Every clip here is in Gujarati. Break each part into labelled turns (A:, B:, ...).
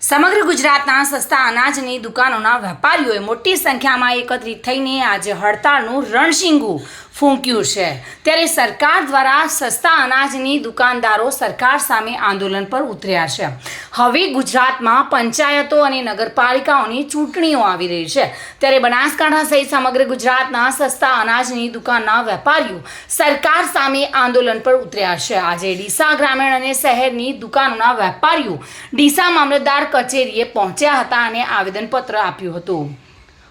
A: સમગ્ર ગુજરાતના સસ્તા અનાજની દુકાનોના વેપારીઓએ મોટી સંખ્યામાં એકત્રિત થઈને આજે હડતાળનું રણશીંગું ફૂંક્યું છે. ત્યારે સરકાર દ્વારા સસ્તા અનાજની દુકાનદારો સરકાર સામે આંદોલન પર ઉતર્યા છે. હવે ગુજરાતમાં પંચાયતો અને નગરપાલિકાઓની ચૂંટણીઓ આવી રહી છે. ત્યારે બનાસકાંઠા સહિત સમગ્ર ગુજરાતના સસ્તા અનાજની દુકાનના વેપારીઓ સરકાર સામે આંદોલન પર ઉતર્યા છે. આજે ડીસા ગ્રામીણ અને શહેરની દુકાનોના વેપારીઓ ડીસા મામલતદાર કચેરીએ પહોંચ્યા હતા અને આવેદનપત્ર આપ્યું હતું.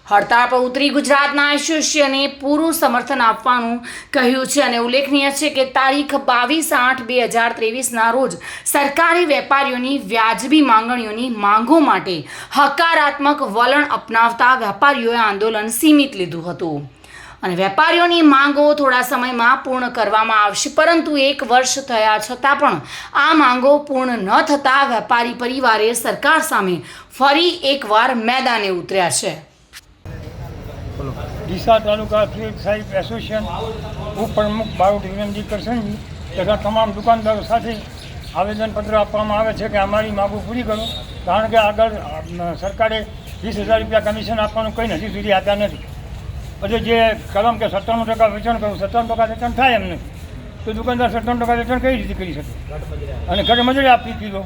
A: હડતાળ પર ઉતરી ગુજરાતના એસોસિએશને પૂરું સમર્થન આપવાનું કહ્યું છે અને ઉલ્લેખનીય છે કે તારીખ બાવીસ આઠ બે હજાર ત્રેવીસના રોજ સરકારી વેપારીઓની વ્યાજબી માંગણીઓની માંગો માટે હકારાત્મક વલણ અપનાવતા વેપારીઓએ આંદોલન સીમિત લીધું હતું. અને વેપારીઓની માંગો થોડા સમયમાં પૂર્ણ કરવામાં આવશે, પરંતુ એક વર્ષ થયા છતાં પણ આ માંગો પૂર્ણ ન થતાં વેપારી પરિવારે સરકાર સામે ફરી એકવાર મેદાને ઉતર્યા છે.
B: ડીસા તાલુકા ફીલ્ડ સાહિબ એસોસિએશન ઉપપ્રમુખ બારોટ વિનંતી કરશનજી તથા તમામ દુકાનદારો સાથે આવેદનપત્ર આપવામાં આવે છે કે અમારી માગું પૂરી કરો. કારણ કે આગળ સરકારે વીસ હજાર રૂપિયા કમિશન આપવાનું કંઈ હજી સુધી આપ્યા નથી. પછી જે કલમ કે સત્તાણું ટકા વેચાણ કરવું સત્તાણું ટકા વેચાણ થાય એમ નથી તો દુકાનદાર સત્તાણું ટકા વેચાણ કઈ રીતે કરી શકે? અને ઘરે મજૂરી આપી કીધો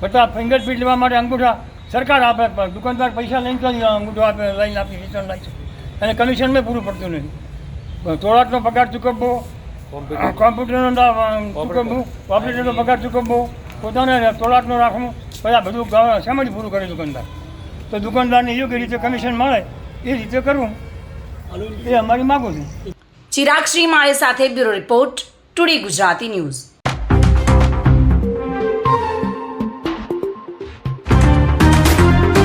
B: બધા ફિંગરપ્રિન્ટ લેવા માટે અંગૂઠા સરકાર આપે પણ દુકાનદાર પૈસા લઈને તો અંગૂઠો આપે લઈને આપી રિટર્ન લાવી અને કમિશન મેં પૂરું પડતું નથી. પણ થોડાકનો પગાર ચૂકવવો કોમ્પ્યુટરનો ચૂકવવું ઓપરેટરનો પગાર ચૂકવવો પોતાને થોડાકનો રાખવું પછી બધું ગાવ શેમાં જ પૂરું કરે દુકાનદાર. તો દુકાનદારને યોગ્ય રીતે કમિશન મળે એ રીતે કરવું. એ અમારી માગું છું.
A: ચિરાગ શ્રી માળે સાથે bureau report today Gujarati news.